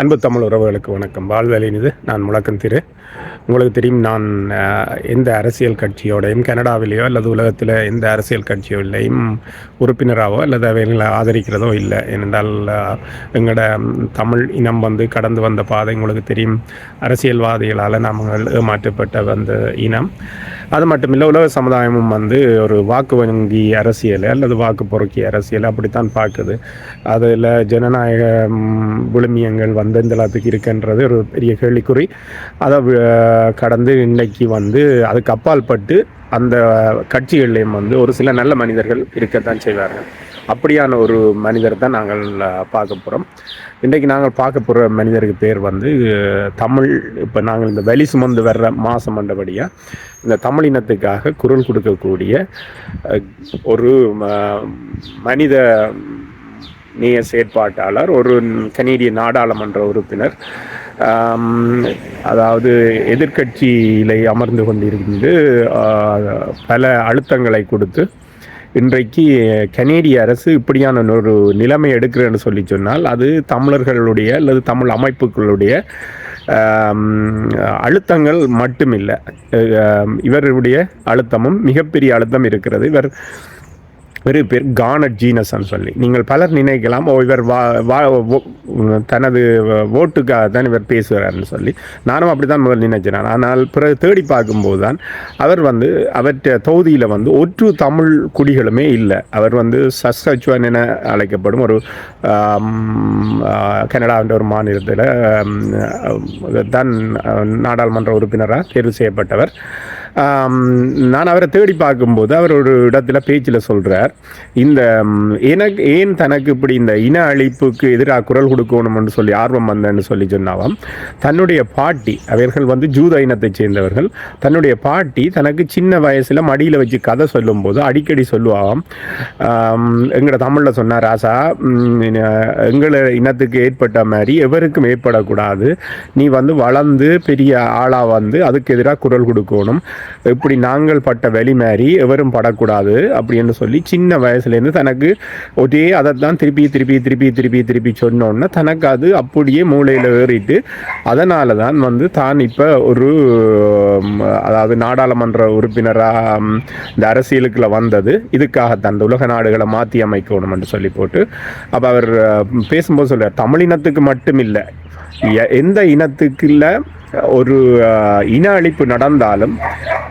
அன்பு தமிழ் உறவுகளுக்கு வணக்கம். வாழ்வெளினிது நான் முழக்கம் திரு. உங்களுக்கு தெரியும் நான் எந்த அரசியல் கட்சியோடையும் கனடாவிலேயோ அல்லது உலகத்தில் எந்த அரசியல் கட்சியோடையும் உறுப்பினராகவோ அல்லது அவைகளை ஆதரிக்கிறதோ இல்லை. ஏனென்றால் எங்களோட தமிழ் இனம் வந்து கடந்து வந்த பாதை உங்களுக்கு தெரியும். அரசியல்வாதிகளால் நாங்கள் ஏமாற்றப்பட்ட வந்த இனம். அது மட்டுமில்லை உலக சமுதாயமும் வந்து ஒரு வாக்கு வங்கி அரசியல் அல்லது வாக்கு பொறுக்கி அரசியல் அப்படித்தான் பார்க்குது. அதில் ஜனநாயக விழுமியங்கள் வந்து இந்த எல்லாத்துக்கு இருக்குன்றது ஒரு பெரிய கேள்விக்குறி. அதை கடந்து இன்னைக்கு வந்து அதுக்கு அப்பால் பட்டு அந்த கட்சிகள்லேயும் வந்து ஒரு சில நல்ல மனிதர்கள் இருக்கத்தான் செய்வார்கள். அப்படியான ஒரு மனிதர் தான் நாங்கள் பார்க்க போகிறோம் இன்றைக்கு நாங்கள் பார்க்க போகிற மனிதருக்கு பேர் வந்து தமிழ் இப்போ நாங்கள் இந்த வெளி சுமந்து வர்ற மாதம் மண்டபடியாக இந்த தமிழ் இனத்துக்காக குரல் கொடுக்கக்கூடிய ஒரு ம- மனித நேய செயற்பாட்டாளர் ஒரு கனேடிய நாடாளுமன்ற உறுப்பினர். அதாவது எதிர்கட்சியிலே அமர்ந்து கொண்டிருந்து பல அழுத்தங்களை கொடுத்து இன்றைக்கு கனேடிய அரசு இப்படியான ஒரு நிலைமை எடுக்கிறேன்னு சொல்லி சொன்னால் அது தமிழர்களுடைய அல்லது தமிழ் அமைப்புகளுடைய அழுத்தங்கள் மட்டுமில்லை. இவருடைய அழுத்தமும் மிகப்பெரிய அழுத்தம் இருக்கிறது. இவர் ஒரு பேர் கானட் ஜீனஸ்ன்னு சொல்லி. நீங்கள் பலர் நினைக்கலாம் ஓ இவர் வா வா தனது ஓட்டுக்காக தான் இவர் பேசுகிறார்னு சொல்லி. நானும் அப்படி தான் முதல் நினைச்சேன் ஆனால் பிறகு தேடி பார்க்கும்போது தான் அவர் வந்து அவற்ற தொகுதியில் வந்து ஒற்று தமிழ் குடிகளுமே இல்லை. அவர் வந்து சஸ்கச்சுவன் என அழைக்கப்படும் ஒரு கனடாவின்ற கனடாவின் ஒரு மாநிலத்தில் தான் நாடாளுமன்ற உறுப்பினராக தேர்வு செய்யப்பட்டவர். நான் அவரை தேடி பார்க்கும்போது அவர் ஒரு இடத்துல பேச்சில் சொல்கிறார் இந்த எனக்கு ஏன் தனக்கு இப்படி இந்த இன அழிப்புக்கு எதிராக குரல் கொடுக்கணும்னு சொல்லி ஆர்வம் வந்தேன்னு சொல்லி சொன்னாவாம். தன்னுடைய பாட்டி அவர்கள் வந்து ஜூத இனத்தைச் சேர்ந்தவர்கள் தன்னுடைய பாட்டி தனக்கு சின்ன வயசில் மடியில் வச்சு கதை சொல்லும்போது அடிக்கடி சொல்லுவாம் எங்களோட தமிழில் சொன்னார் ராசா எங்களை இனத்துக்கு ஏற்பட்ட மாதிரி எவருக்கும் ஏற்படக்கூடாது. நீ வந்து வளர்ந்து பெரிய ஆளாக வந்து அதுக்கு எதிராக குரல் கொடுக்கணும். இப்படி நாங்கள் பட்ட வெளி மாதிரி எவரும் படக்கூடாது அப்படின்னு சொல்லி சின்ன வயசுலேருந்து தனக்கு ஒரே அதை தான் திருப்பி திருப்பி திருப்பி திருப்பி திருப்பி சொன்னோன்னே தனக்கு அது அப்படியே மூளையில் ஏறிட்டு அதனால தான் வந்து தான் இப்போ ஒரு அதாவது நாடாளுமன்ற உறுப்பினராக இந்த அரசியலுக்குள்ள வந்தது. இதுக்காகத்தான் இந்த உலக நாடுகளை மாற்றி அமைக்கணும் என்று சொல்லி போட்டு அப்போ அவர் பேசும்போது சொல்றார் தமிழினத்துக்கு மட்டும் இல்லை எந்த இனத்துக்குள்ள ஒரு இன அழிப்பு நடந்தாலும்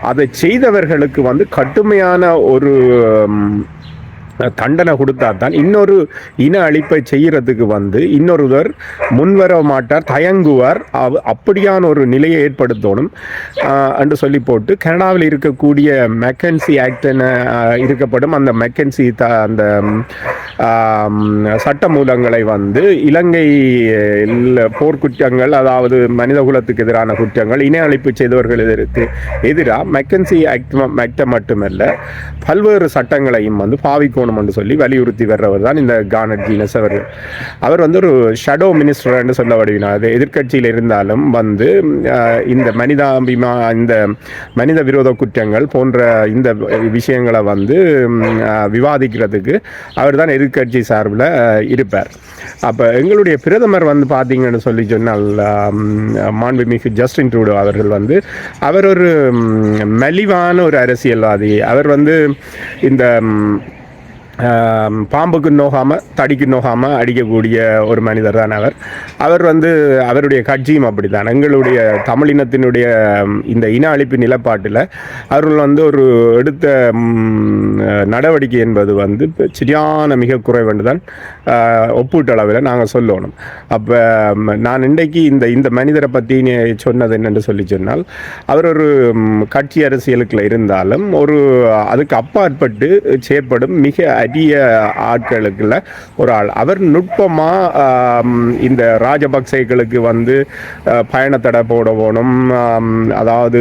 அதை செய்தவர்களுக்கு வந்து கடுமையான ஒரு தண்டனை கொடுத்தா தான் இன்னொரு இன அழிப்பை செய்கிறதுக்கு வந்து இன்னொருவர் முன்வர மாட்டார் தயங்குவார். அவ- அப்படியான ஒரு நிலையை ஏற்படுத்தணும். என்று சொல்லி போட்டு கனடாவில் இருக்கக்கூடிய மெக்கன்சி ஆக்ட் என இருக்கப்படும். அந்த மெக்கன்சி த அந்த சட்ட மூலங்களை வந்து இலங்கை போர்க்குற்றங்கள் அதாவது மனித குலத்துக்கு எதிரான குற்றங்கள் இன அழிப்பு எதிர்த்து எதிராக மெக்கன்சி ஆக்ட் ஆக்டை மட்டுமல்ல பல்வேறு சட்டங்களையும் வந்து பாவிக்கணும் என்று சொல்லி வலியுறுத்தி வர்றவர் தான் இந்த கானட் ஜீனஸ் அவர்கள். அவர் வந்து ஒரு ஷடோ மினிஸ்டர் என்று சொல்ல வடிவினார் அது எதிர்க்கட்சியில் இருந்தாலும் வந்து இந்த மனிதாபிமா இந்த மனித விரோத குற்றங்கள் போன்ற இந்த விஷயங்களை வந்து விவாதிக்கிறதுக்கு அவர் தான் எதிர்கட்சி சார்பில் இருப்பார். அப்போ எங்களுடைய பிரதமர் வந்து பார்த்தீங்கன்னு சொல்லி சொன்னால் மாண்புமிகு ஜஸ்டின் ட்ரூடோ அவர்கள் வந்து அவர் ஒரு மலிவான ஒரு அரசியல்வாதி. அவர் வந்து இந்த பாம்புக்கு நோகாமல் தடிக்கு நோகாமல் அடிக்கக்கூடிய ஒரு மனிதர் தான் அவர். அவர் வந்து அவருடைய கட்சியும் அப்படித்தான். எங்களுடைய தமிழினத்தினுடைய இந்த இன அழிப்பு நிலப்பாட்டில் அவர்கள் வந்து ஒரு எடுத்த நடவடிக்கை என்பது வந்து சரியான மிக குறைவென்று தான் ஒப்பீட்டளவில் நாங்கள் சொல்லணும். அப்போ நான் இன்றைக்கு இந்த இந்த மனிதரை பற்றி சொன்னது என்னென்று சொல்லி சொன்னால் அவர் ஒரு கட்சி அரசியலுக்குள்ள இருந்தாலும் ஒரு அதுக்கு அப்பாற்பட்டு செயற்படும் மிக அரிய ஆட்களுக்குள்ள ஒரு ஆள். அவர் நுட்பமாக இந்த ராஜபக்சேக்களுக்கு வந்து பயணத்தடை போட போகணும் அதாவது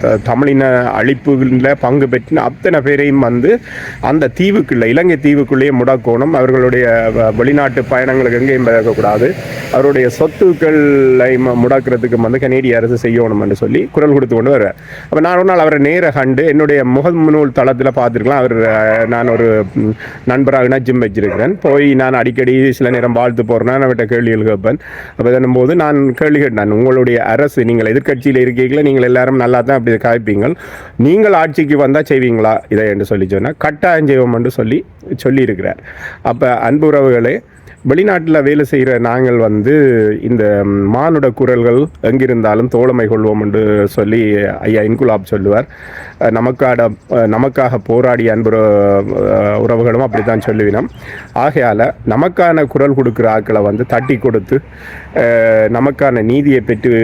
த- தமிழின அழிப்புகளில் பங்கு பெற்ற அத்தனை பேரையும் வந்து அந்த தீவுக்குள்ளே இலங்கை தீவுக்குள்ளேயே முடக்கணும். அவர்களுடைய வ- வெளிநாட்டு பயணங்களுக்கு எங்கேயும் போகக்கூடாது அவருடைய சொத்துக்களை ம- முடக்கிறதுக்கு வந்து கனேடிய அரசு செய்யணும் என்று சொல்லி குரல் கொடுத்து கொண்டு வருவார் அப்போ நான் ஒரு நாள் அவரை நேர கண்டு என்னுடைய முகநூல் தளத்தில் பார்த்துருக்கலாம். அவர் நான் ஒரு நண்பராக ஜிம் வச்சிருக்கிறேன். போய் நான் அடிக்கடி சில நேரம் வாழ்த்து போகிறேன் அவர்கிட்ட கேள்விகள் கேட்பேன். அப்போ போது நான் கேள்வி கேட்டேன். உங்களுடைய அரசு நீங்கள் எதிர்க்கட்சியில் இருக்கீங்களா? நீங்கள் எல்லாரும் நல்லா தான் அப்படி காய்ப்பீங்கள் நீங்கள் ஆட்சிக்கு வந்தால் செய்வீங்களா? இதை என்று சொல்லி சொன்னால் கட்டாயம் செய்வோம் என்று சொல்லி சொல்லியிருக்கிறார். அப்போ அன்புறவுகளே வெளிநாட்டில் வேலை செய்கிற நாங்கள் வந்து இந்த மானுட குரல்கள் எங்கிருந்தாலும் தோழமை கொள்வோம் என்று சொல்லி ஐயா இன்குலாப் சொல்லுவார். நமக்காட நமக்காக போராடிய அன்பு உறவுகளும் உறவுகளும் அப்படித்தான் சொல்லுவினோம். ஆகையால் நமக்கான குரல் கொடுக்குற ஆட்களை வந்து தட்டி கொடுத்து நமக்கான நீதியை பெற்று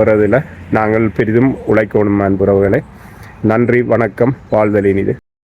வர்றதில் நாங்கள் பெரிதும் உழைக்கணும் அன்புறவுகளை. நன்றி வணக்கம் வாழ்தலினிது